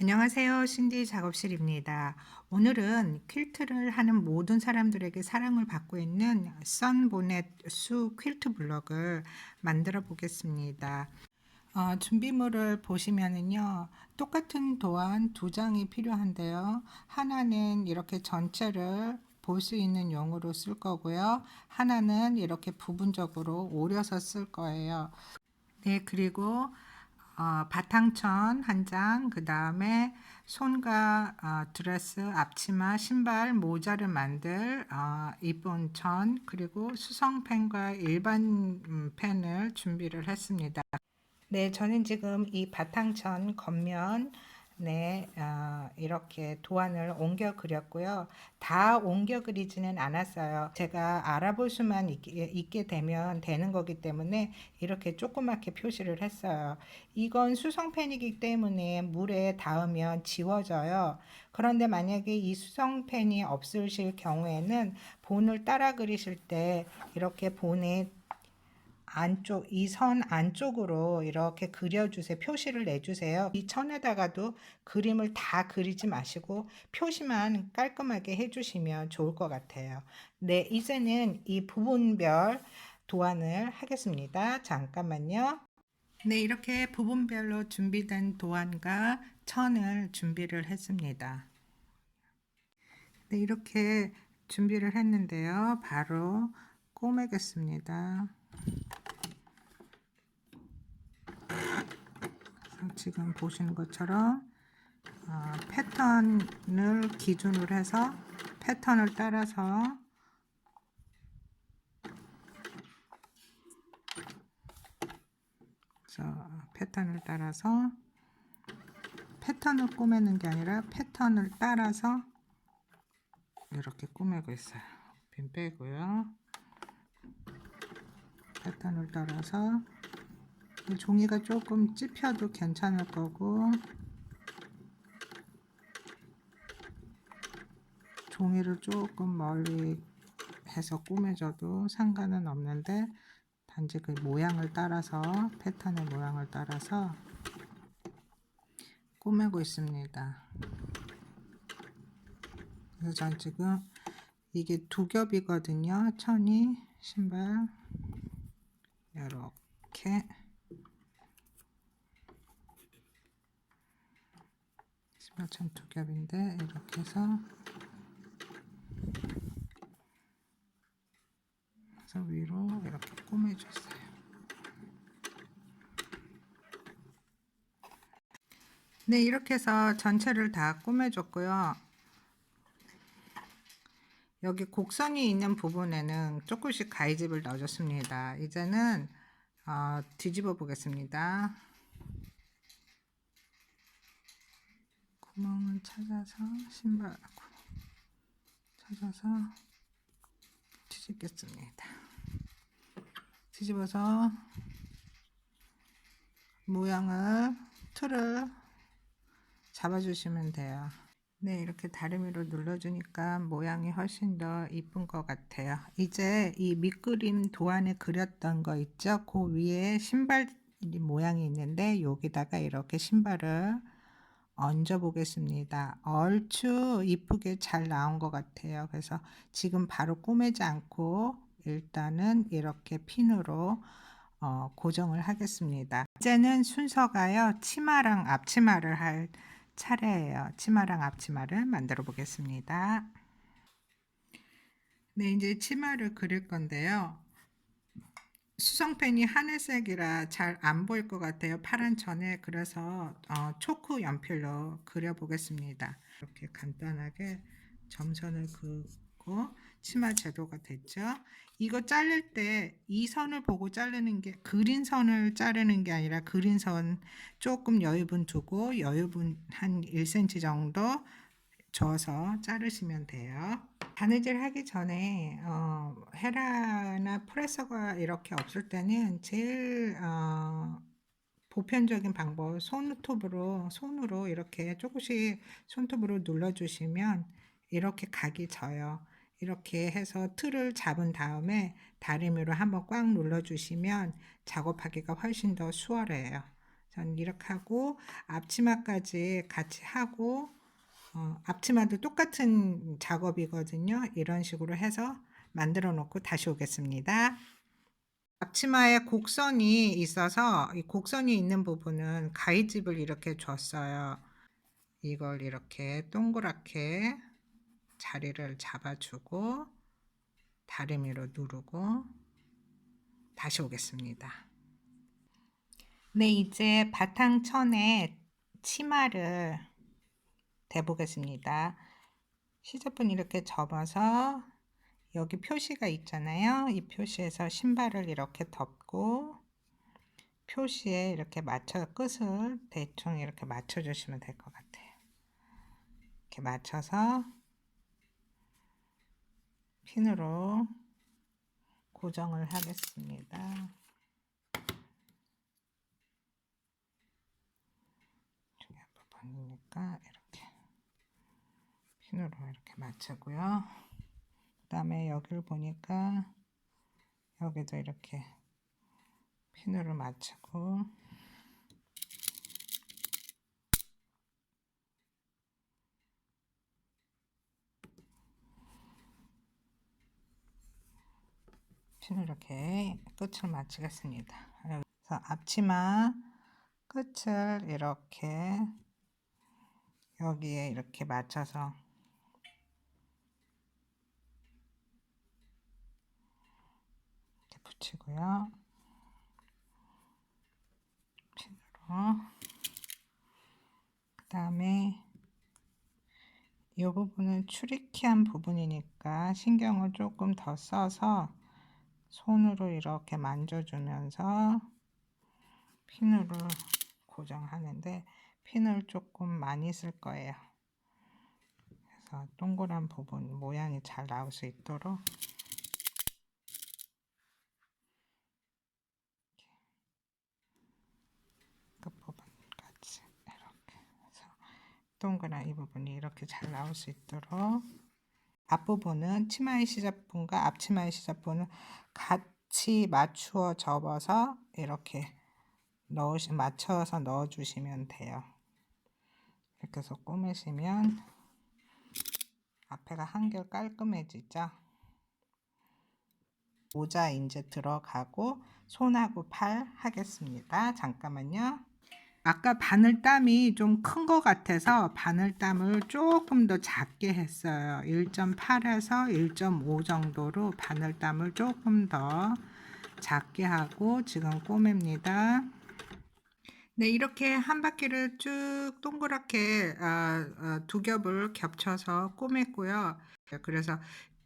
안녕하세요. 신디 작업실입니다. 오늘은 퀼트를 하는 모든 사람들에게 사랑을 받고 있는 선보넷 수 퀼트 블럭을 만들어 보겠습니다. 어, 준비물을 보시면은요, 똑같은 도안 두 장이 필요한데요. 하나는 이렇게 전체를 볼 수 있는 용으로 쓸 거고요. 하나는 이렇게 부분적으로 오려서 쓸 거예요. 네, 그리고 어, 바탕천 한 장, 그 다음에 손과 어, 드레스, 앞치마, 신발, 모자를 만들 어, 이쁜 천, 그리고 수성펜과 일반 음, 펜을 준비를 했습니다. 네, 저는 지금 이 바탕천 겉면 네, 어, 이렇게 도안을 옮겨 그렸고요. 다 옮겨 그리지는 않았어요. 제가 알아볼 수만 있게, 있게 되면 되는 거기 때문에 이렇게 조그맣게 표시를 했어요. 이건 수성펜이기 때문에 물에 닿으면 지워져요. 그런데 만약에 이 수성펜이 없으실 경우에는 본을 따라 그리실 때 이렇게 본에 안쪽 이 선 안쪽으로 이렇게 그려주세요. 표시를 내주세요. 이 천에다가도 그림을 다 그리지 마시고 표시만 깔끔하게 해주시면 좋을 것 같아요. 네, 이제는 이 부분별 도안을 하겠습니다. 잠깐만요. 네, 이렇게 부분별로 준비된 도안과 천을 준비를 했습니다. 네, 이렇게 준비를 했는데요. 바로 꼬매겠습니다. 지금 보시는 것처럼 어, 패턴을 기준으로 해서 패턴을 따라서 자, 패턴을 따라서 패턴을 꾸미는 게 아니라 패턴을 따라서 이렇게 꾸미고 있어요. 빈 빼고요. 패턴을 따라서 종이가 조금 찝혀도 괜찮을 거고 종이를 조금 멀리 해서 꾸며줘도 상관은 없는데 단지 그 모양을 따라서 패턴의 모양을 따라서 꾸미고 있습니다. 그래서 전 지금 이게 두 겹이거든요. 천이 신발 이렇게 신발천 두 겹인데 이렇게 해서 그래서 위로 이렇게 꾸며줬어요. 네, 이렇게 해서 전체를 다 꾸며줬고요. 여기 곡선이 있는 부분에는 조금씩 가위집을 넣어줬습니다. 이제는 어, 뒤집어 보겠습니다. 구멍을 찾아서 신발 찾아서 뒤집겠습니다. 뒤집어서 모양을 틀을 잡아주시면 돼요. 네, 이렇게 다리미로 눌러주니까 모양이 훨씬 더 이쁜 것 같아요. 이제 이 밑그림 도안에 그렸던 거 있죠? 그 위에 신발 모양이 있는데 여기다가 이렇게 신발을 얹어 보겠습니다. 얼추 이쁘게 잘 나온 것 같아요. 그래서 지금 바로 꼬매지 않고 일단은 이렇게 핀으로 어, 고정을 하겠습니다. 이제는 순서가요. 치마랑 앞치마를 할 차례예요. 치마랑 앞치마를 만들어 보겠습니다. 네, 이제 치마를 그릴 건데요. 수성펜이 하늘색이라 잘 안 보일 것 같아요. 파란 천에 그래서 어, 초크 연필로 그려보겠습니다. 이렇게 간단하게 점선을 그고 치마 제도가 됐죠. 이거 자를 때 이 선을 보고 자르는 게 그린 선을 자르는 게 아니라 그린 선 조금 여유분 두고 여유분 한 1cm 정도 줘서 자르시면 돼요. 바느질 하기 전에 어, 헤라나 프레서가 이렇게 없을 때는 제일 어, 보편적인 방법 손톱으로 손으로 이렇게 조금씩 손톱으로 눌러주시면 이렇게 각이 져요. 이렇게 해서 틀을 잡은 다음에 다리미로 한번 꽉 눌러주시면 작업하기가 훨씬 더 수월해요. 전 이렇게 하고 앞치마까지 같이 하고 어, 앞치마도 똑같은 작업이거든요. 이런 식으로 해서 만들어 놓고 다시 오겠습니다. 앞치마에 곡선이 있어서 이 곡선이 있는 부분은 가위집을 이렇게 줬어요. 이걸 이렇게 동그랗게 자리를 잡아주고 다리미로 누르고 다시 오겠습니다. 네, 이제 바탕천에 치마를 대보겠습니다. 시접은 이렇게 접어서 여기 표시가 있잖아요. 이 표시에서 신발을 이렇게 덮고 표시에 이렇게 맞춰 끝을 대충 이렇게 맞춰 주시면 될 것 같아요. 이렇게 맞춰서 핀으로 고정을 하겠습니다. 중요한 부분이니까 핀으로 이렇게 맞추고요. 그 다음에 여기를 보니까 여기도 이렇게 핀으로 맞추고 핀을 이렇게 끝을 맞추겠습니다. 그래서 앞치마 끝을 이렇게 여기에 이렇게 맞춰서 이렇게 붙이고요. 핀으로 그 다음에 이 부분은 추리키한 부분이니까 신경을 조금 더 써서 손으로 이렇게 만져주면서 핀으로 고정하는데 핀을 조금 많이 쓸 거예요. 그래서 동그란 부분 모양이 잘 나올 수 있도록 끝부분까지 이렇게 해서 동그란 이 부분이 이렇게 잘 나올 수 있도록 앞부분은 치마의 시접분과 앞치마의 시접분을 같이 맞추어 접어서 이렇게 넣으시 맞춰서 넣어 주시면 돼요. 이렇게 해서 꾸미시면 앞에가 한결 깔끔해지죠. 모자 이제 들어가고 손하고 팔 하겠습니다. 잠깐만요. 아까 바늘땀이 좀 큰 것 같아서 바늘땀을 조금 더 작게 했어요. 1.8에서 1.5 정도로 바늘땀을 조금 더 작게 하고 지금 꼬맵니다. 네, 이렇게 한 바퀴를 쭉 동그랗게 어, 어, 두 겹을 겹쳐서 꼬맸고요. 그래서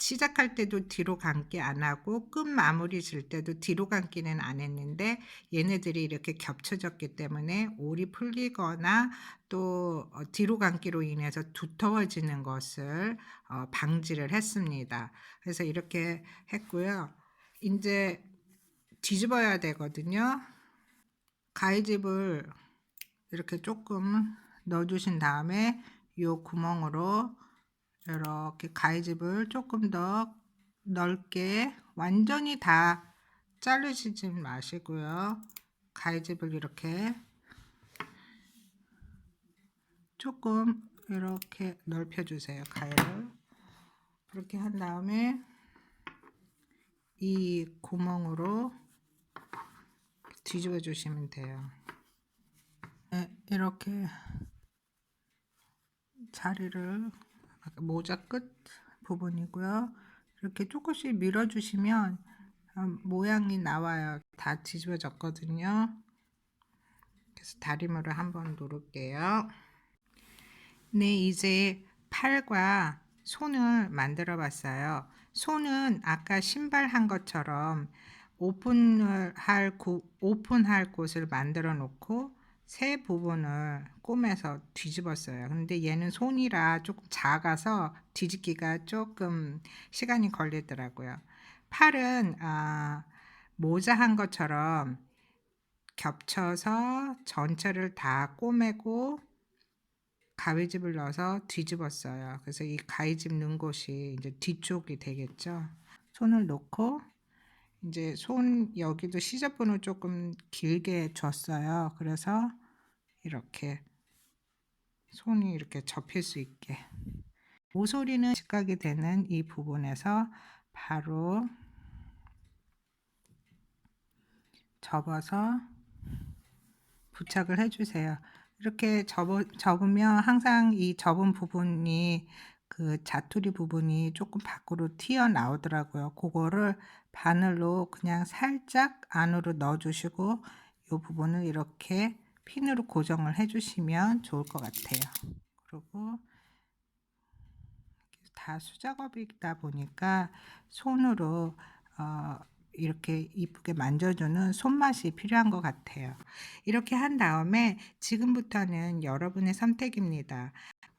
시작할 때도 뒤로 감기 안 하고 끝 마무리 질 때도 뒤로 감기는 안 했는데 얘네들이 이렇게 겹쳐졌기 때문에 올이 풀리거나 또 어, 뒤로 감기로 인해서 두터워지는 것을 어, 방지를 했습니다. 그래서 이렇게 했고요. 이제 뒤집어야 되거든요. 가위집을 이렇게 조금 넣어주신 다음에 이 구멍으로 이렇게 가위집을 조금 더 넓게 완전히 다 자르시지 마시고요. 가위집을 이렇게 조금 이렇게 넓혀 주세요. 가위를 그렇게 한 다음에 이 구멍으로 뒤집어 주시면 돼요. 네, 이렇게 자리를 모자 끝 부분이고요. 이렇게 조금씩 밀어주시면 모양이 나와요. 다 뒤집어졌거든요. 그래서 다리물을 한번 누를게요. 네, 이제 팔과 손을 만들어 봤어요. 손은 아까 신발 한 것처럼 오픈을 할 오픈할 곳을 만들어 놓고 세 부분을 꼬매서 뒤집었어요. 근데 얘는 손이라 조금 작아서 뒤집기가 조금 시간이 걸리더라고요. 팔은 아, 모자 한 것처럼 겹쳐서 전체를 다 꼬매고 가위집을 넣어서 뒤집었어요. 그래서 이 가위집 넣은 곳이 이제 뒤쪽이 되겠죠. 손을 놓고 이제 손 여기도 시접분을 조금 길게 줬어요. 그래서 이렇게 손이 이렇게 접힐 수 있게 모서리는 직각이 되는 이 부분에서 바로 접어서 부착을 해주세요. 이렇게 접어, 접으면 항상 이 접은 부분이 그 자투리 부분이 조금 밖으로 튀어나오더라고요. 그거를 바늘로 그냥 살짝 안으로 넣어주시고 이 부분을 이렇게 핀으로 고정을 해주시면 좋을 것 같아요. 그리고 다 수작업이다 보니까 손으로 어, 이렇게 이쁘게 만져주는 손맛이 필요한 것 같아요. 이렇게 한 다음에 지금부터는 여러분의 선택입니다.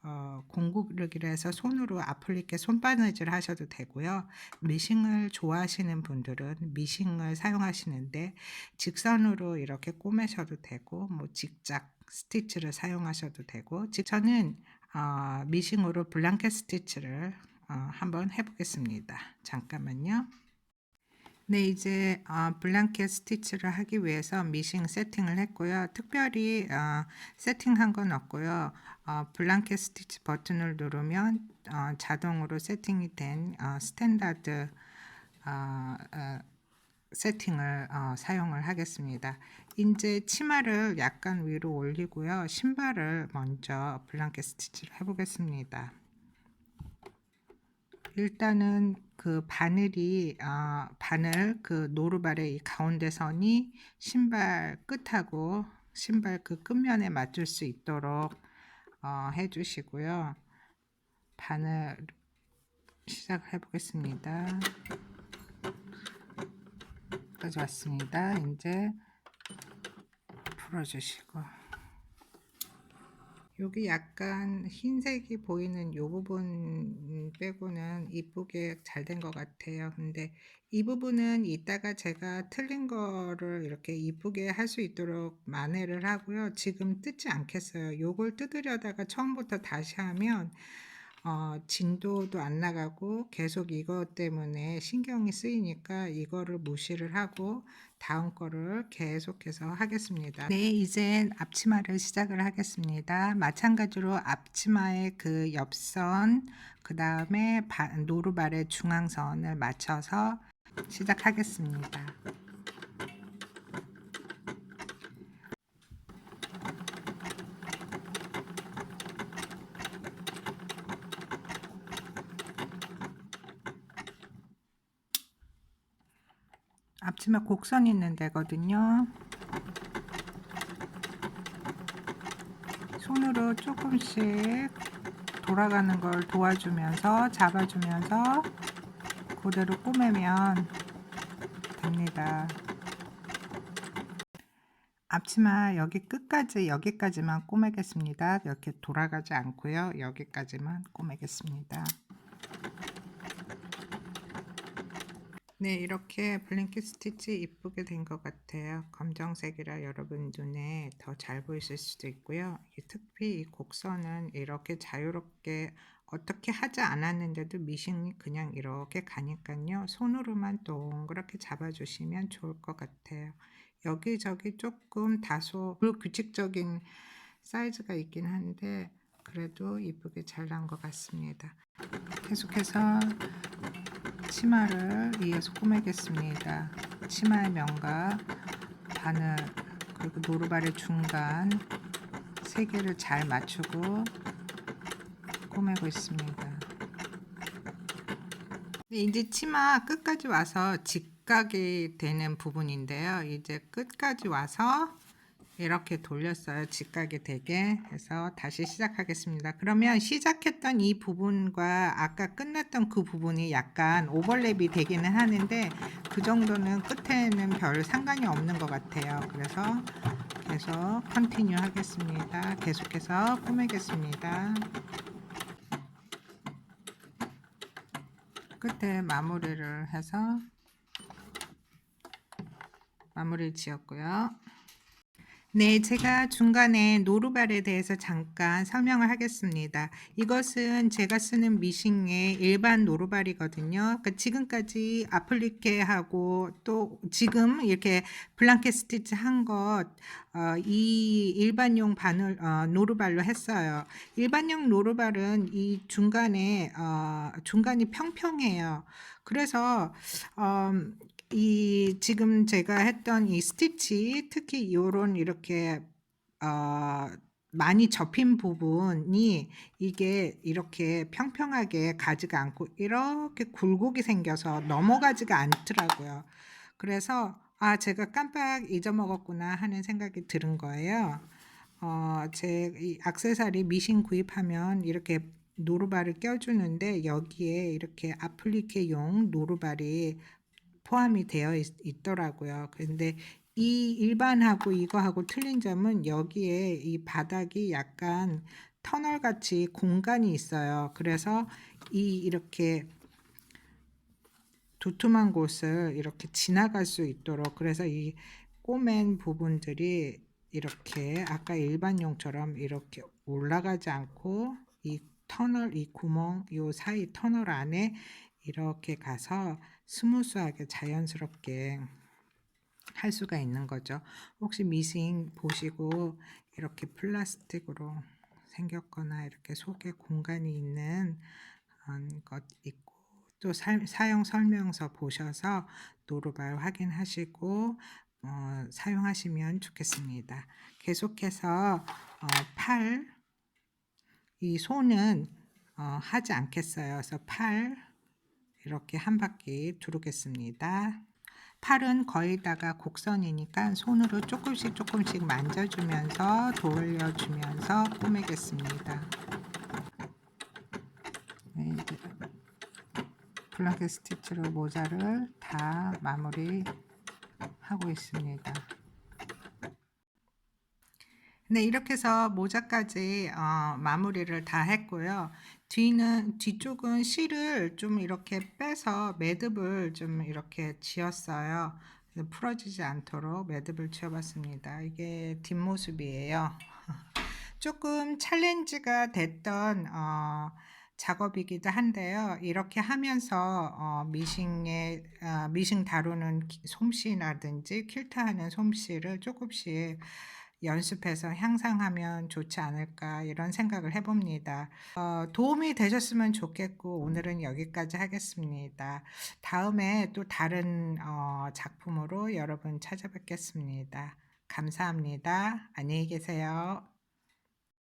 어, 공구르기를 해서 손으로 아플리케 손바느질 하셔도 되고요. 미싱을 좋아하시는 분들은 미싱을 사용하시는데 직선으로 이렇게 꼬매셔도 되고 뭐 직작 스티치를 사용하셔도 되고 지- 저는 어, 미싱으로 블랑켓 스티치를 어, 한번 해보겠습니다. 잠깐만요. 네, 이제 어, 블랑켓 스티치를 하기 위해서 미싱 세팅을 했고요. 특별히 어, 세팅한 건 없고요. 어, 블랑켓 스티치 버튼을 누르면 어, 자동으로 세팅이 된 어, 스탠다드 어, 어, 세팅을 어, 사용을 하겠습니다. 이제 치마를 약간 위로 올리고요. 신발을 먼저 블랑켓 스티치를 해보겠습니다. 일단은 그 바늘이 아 바늘 그 노루발의 이 가운데 선이 신발 끝하고 신발 그 끝면에 맞출 수 있도록 어, 해주시고요. 바늘 시작해 보겠습니다. 여기까지 왔습니다. 이제 풀어주시고 여기 약간 흰색이 보이는 요 부분 빼고는 이쁘게 잘 된 것 같아요. 근데 이 부분은 이따가 제가 틀린 거를 이렇게 이쁘게 할 수 있도록 만회를 하고요. 지금 뜯지 않겠어요. 요걸 뜯으려다가 처음부터 다시 하면 어, 진도도 안 나가고 계속 이것 때문에 신경이 쓰이니까 이거를 무시를 하고 다음 거를 계속해서 하겠습니다. 네, 이제 앞치마를 시작을 하겠습니다. 마찬가지로 앞치마의 그 옆선, 그 다음에 노루발의 중앙선을 맞춰서 시작하겠습니다. 앞치마 곡선 있는 데거든요. 손으로 조금씩 돌아가는 걸 도와주면서 잡아주면서 그대로 꼬매면 됩니다. 앞치마 여기 끝까지 여기까지만 꼬매겠습니다. 이렇게 돌아가지 않고요. 여기까지만 꼬매겠습니다. 네, 이렇게 블랭킷 스티치 이쁘게 된 것 같아요. 검정색이라 여러분 눈에 더 잘 보이실 수도 있고요. 이 특히 이 곡선은 이렇게 자유롭게 어떻게 하지 않았는데도 미싱이 그냥 이렇게 가니까요. 손으로만 동그랗게 잡아주시면 좋을 것 같아요. 여기저기 조금 다소 불규칙적인 사이즈가 있긴 한데 그래도 이쁘게 잘 난 것 같습니다. 계속해서 치마를 위에서 꾸미겠습니다. 치마의 면과 바늘 그리고 노루발의 중간 세 개를 잘 맞추고 꾸미고 있습니다. 네, 이제 치마 끝까지 와서 직각이 되는 부분인데요. 이제 끝까지 와서 이렇게 돌렸어요. 직각이 되게 해서 다시 시작하겠습니다. 그러면 시작했던 이 부분과 아까 끝났던 그 부분이 약간 오버랩이 되기는 하는데 그 정도는 끝에는 별 상관이 없는 것 같아요. 그래서 계속 컨티뉴 하겠습니다. 계속해서 꾸미겠습니다. 끝에 마무리를 해서 마무리 지었고요. 네, 제가 중간에 노루발에 대해서 잠깐 설명을 하겠습니다. 이것은 제가 쓰는 미싱의 일반 노루발이거든요. 그러니까 지금까지 아플리케하고 또 지금 이렇게 블랑켓 스티치 한 것, 어, 이 일반용 바늘, 어, 노루발로 했어요. 일반용 노루발은 이 중간에, 어, 중간이 평평해요. 그래서, 음, 이 지금 제가 했던 이 스티치 특히 요런 이렇게 어 많이 접힌 부분이 이게 이렇게 평평하게 가지가 않고 이렇게 굴곡이 생겨서 넘어가지가 않더라고요. 그래서 '아 제가 깜빡 잊어먹었구나.' 하는 생각이 드는 거예요. 어 제이 액세서리 미신 구입하면 이렇게 노루발을 껴 주는데 여기에 이렇게 아플리케용 노루발이 포함이 되어 있, 더라고요 근데 이 일반하고 이거하고 틀린 점은 여기에 이 바닥이 약간 터널 같이 공간이 있어요. 그래서 이 이렇게 두툼한 곳을 이렇게 지나갈 수 있도록 그래서 이 꼬맨 부분들이 이렇게 아까 일반용처럼 이렇게 올라가지 않고 이 터널 이 구멍 요 사이 터널 안에 이렇게 가서 스무스하게 자연스럽게 할 수가 있는 거죠. 혹시 미싱 보시고 이렇게 플라스틱으로 생겼거나 이렇게 속에 공간이 있는 것 있고 또 사, 용 설명서 보셔서 노루발 확인하시고 어, 사용하시면 좋겠습니다. 계속해서 어, 팔, 이 손은 어, 하지 않겠어요. 그래서 팔 이렇게 한 바퀴 두르겠습니다. 팔은 거의 다가 곡선이니까 손으로 조금씩 조금씩 만져주면서 돌려주면서 꾸미겠습니다. 네, 블랑켓 스티치로 모자를 다 마무리 하고 있습니다. 네, 이렇게 해서 모자까지 어, 마무리를 다 했고요. 뒤는 뒤쪽은 실을 좀 이렇게 빼서 매듭을 좀 이렇게 지었어요. 풀어지지 않도록 매듭을 지어봤습니다. 이게 뒷모습이에요. 조금 챌린지가 됐던 어, 작업이기도 한데요. 이렇게 하면서 어, 미싱에 어, 미싱 다루는 솜씨라든지 퀼트하는 솜씨를 조금씩 연습해서 향상하면 좋지 않을까 이런 생각을 해봅니다. 어, 도움이 되셨으면 좋겠고 오늘은 여기까지 하겠습니다. 다음에 또 다른 어, 작품으로 여러분 찾아뵙겠습니다. 감사합니다. 안녕히 계세요.